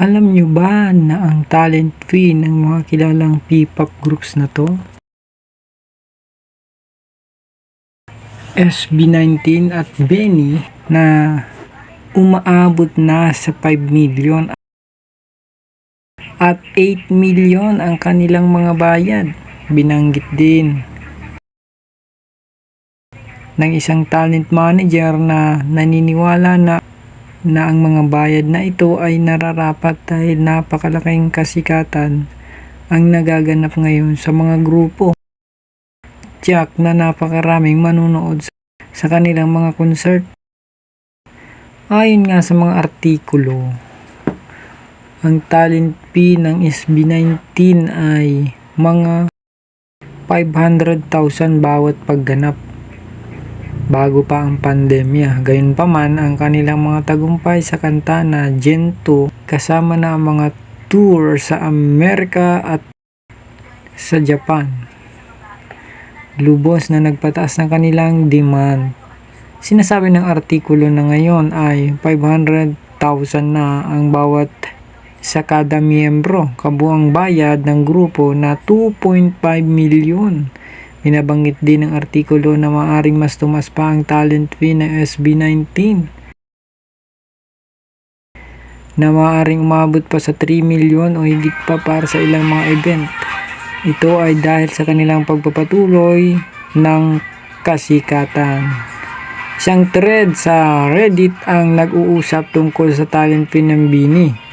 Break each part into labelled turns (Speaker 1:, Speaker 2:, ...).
Speaker 1: Alam nyo ba na ang talent fee ng mga kilalang P-pop groups na to? SB19 at Benny na umaabot na sa 5 million at 8 million ang kanilang mga bayad. Binanggit din ng isang talent manager na naniniwala na na ang mga bayad na ito ay nararapat dahil napakalaking kasikatan ang nagaganap ngayon sa mga grupo. Jack na napakaraming manunood sa, sa kanilang mga concert. Ayon nga sa mga artikulo, ang talent fee ng SB19 ay mga 500,000 bawat pagganap bago pa ang pandemya. Gayunpaman, ang kanilang mga tagumpay sa kanta na Gen 2 kasama na ang mga tour sa Amerika at sa Japan. Lubos na nagpataas ng kanilang demand. Sinasabi ng artikulo na ngayon ay 500,000 na ang bawat sa kada miyembro. Kabuang bayad ng grupo na 2.5 milyon. Binabanggit din ng artikulo na maaring mas tumas pa ang talent fee ng SB19 na maaaring umabot pa sa 3 milyon o higit pa para sa ilang mga event. Ito ay dahil sa kanilang pagpapatuloy ng kasikatan. Isang thread sa Reddit ang nag-uusap tungkol sa talent fee ng Bini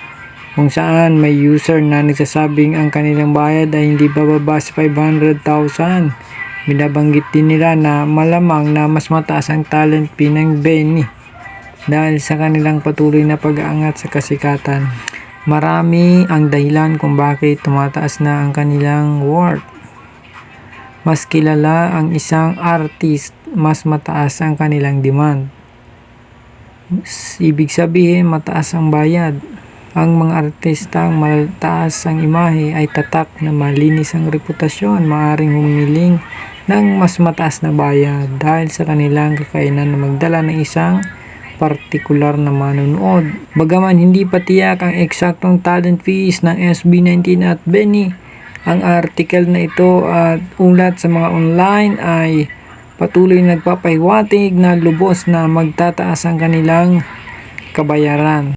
Speaker 1: kung saan may user na nagsasabing ang kanilang bayad ay hindi bababa sa 500,000. Binabanggit din nila na malamang na mas mataas ang talent fee ng Benny dahil sa kanilang patuloy na pag-aangat sa kasikatan. Marami ang dahilan kung bakit tumataas na ang kanilang worth. Mas kilala ang isang artist, mas mataas ang kanilang demand. Ibig sabihin, mataas ang bayad. Ang mga artistang mataas ang imahe ay tatak na malinis ang reputasyon, maaring humiling ng mas mataas na bayad dahil sa kanilang kakainan na magdala ng isang partikular na manonood. Bagaman hindi pa tiyak ang eksaktong talent fees ng SB19 at Benny, ang article na ito at ulat sa mga online ay patuloy nagpapahiwatig na lubos na magtataas ang kanilang kabayaran.